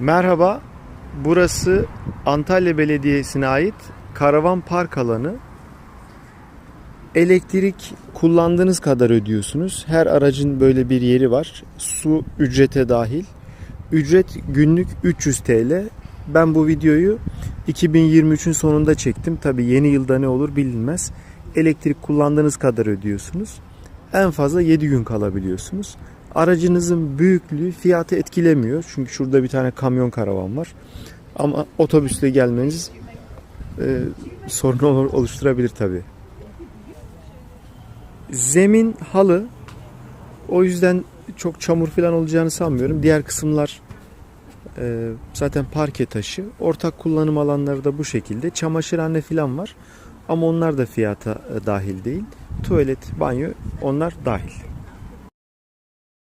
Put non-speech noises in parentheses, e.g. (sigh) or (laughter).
Merhaba, burası Antalya Belediyesi'ne ait karavan park alanı. Elektrik kullandığınız kadar ödüyorsunuz. Her aracın böyle bir yeri var. Su ücrete dahil. Ücret günlük 300 TL. Ben bu videoyu 2023'ün sonunda çektim. Tabi yeni yılda ne olur bilinmez. Elektrik kullandığınız kadar ödüyorsunuz. En fazla 7 gün kalabiliyorsunuz. Aracınızın büyüklüğü fiyatı etkilemiyor. Çünkü şurada bir tane kamyon karavan var. Ama otobüsle gelmeniz e, sorun (laughs) oluşturabilir tabi. Zemin halı. O yüzden çok çamur falan olacağını sanmıyorum. Diğer kısımlar e, zaten parke taşı. Ortak kullanım alanları da bu şekilde. Çamaşırhane falan var. Ama onlar da fiyata e, dahil değil. Tuvalet, banyo onlar dahil.